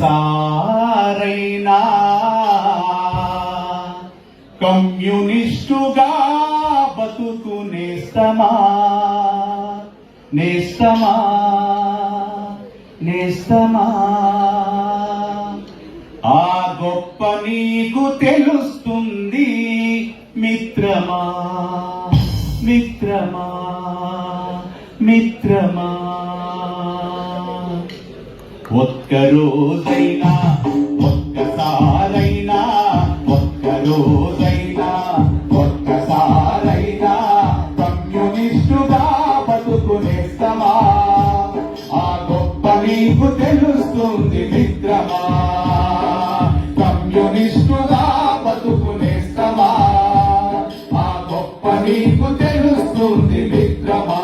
ఒక్కసారైనా కమ్యూనిస్టుగా బతుకు నేస్తమా నేస్తమా నేస్తమా ఆ గొప్ప నీకు తెలుస్తుంది మిత్రమా మిత్రమా మిత్రమా. ఒక్కరోజైనా ఒక్కసారైనా ఒక్కరోజైనా ఒక్కసారైనా కమ్యూనిస్టుగా బతుకునేస్తమా ఆ గొప్ప నీకు తెలుస్తుంది మిత్రమా కమ్యూనిస్టుగా బతుకునేస్తమా ఆ గొప్ప నీకు తెలుస్తుంది మిత్రమా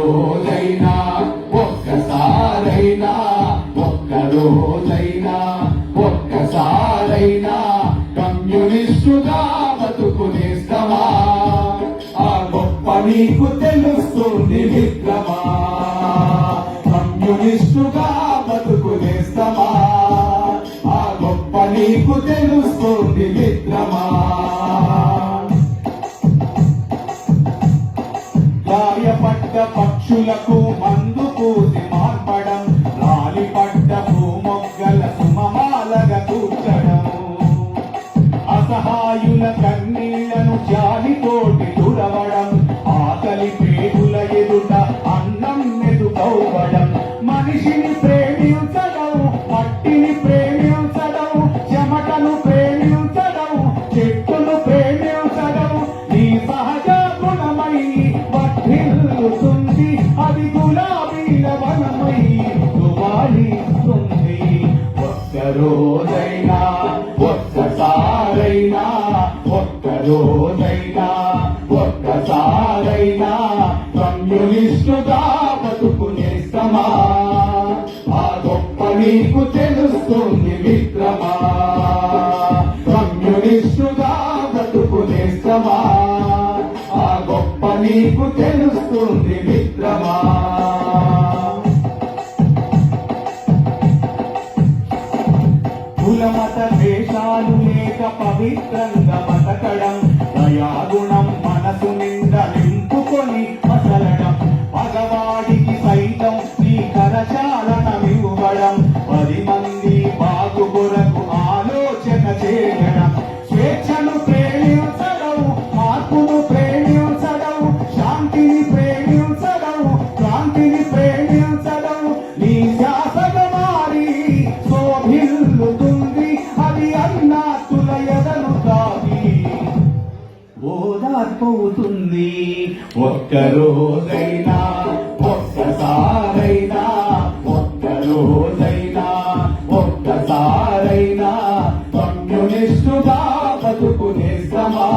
ఒక్కరోజైనా ఒక్కసారైనా ఒక్కరోజైనా ఒక్కసారైనా కమ్యూనిస్టుగా బతుకునేస్తావా ఆ గొప్ప నీకు తెలుస్తుంది విక్రమా? కమ్యూనిస్టుగా బతుకునేస్తావా ఆ గొప్ప నీకు తెలుస్తుంది పక్షులకు మందు పూసి మార్పడం రాలిపడ్డ భూమొగ్గల సుమమాలగ కూర్చడము. అసహాయుల కన్నీళ్ళను జాలితోటి తుడవడం ఆకలి పేగుల ఎదుట అన్నం మెదుకవ్వడం మనిషిని వనమై ఒక్కరోజైనా ఒక్కసారైనా ఒక్కరోజైనా ఒక్కసారైనా కమ్యూనిస్టుగా బతుకునేస్తమా ఆ గొప్ప నీకు తెలుస్తుంది మిత్రమా కమ్యూనిస్టుగా బతుకునేస్తమా ఆ గొప్ప నీకు తెలుస్తుంది కుల మత ద్వేషాలు లేక పవిత్రంగా బతకడం దయాగుణం మనసు నిండా నింపుకొని మసలడం మగవాడికి సైతం ఈ కరచాలనమివ్వడం పది మంది బాగు కొరకు ఆలోచన చేయడం స్వేచ్ఛను ప్రేమించడం మార్పును ప్రేమించడం శాంతిని ప్రేమించడం క్రాంతిని ప్రేమించడం నీ శాసన మారి శోభిల్ పోతుంది. ఒక్కరోజైనా ఒక్కసారైనా ఒక్కరోజైనా ఒక్కసారైనా బతుకునే బతుకునేస్తమా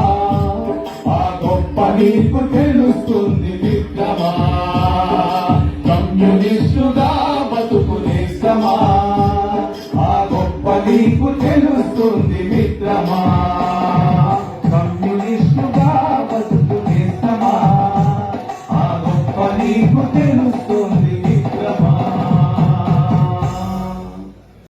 ఆ గొప్ప నీకు తెలుస్తుంది మిత్రమా బతుకునే బతుకునేస్తమా ఆ గొప్ప నీకు తెలుస్తుంది మిత్రమా బతుకునేస్తమా ఆ గొప్ప నీకు తెలుస్తుంది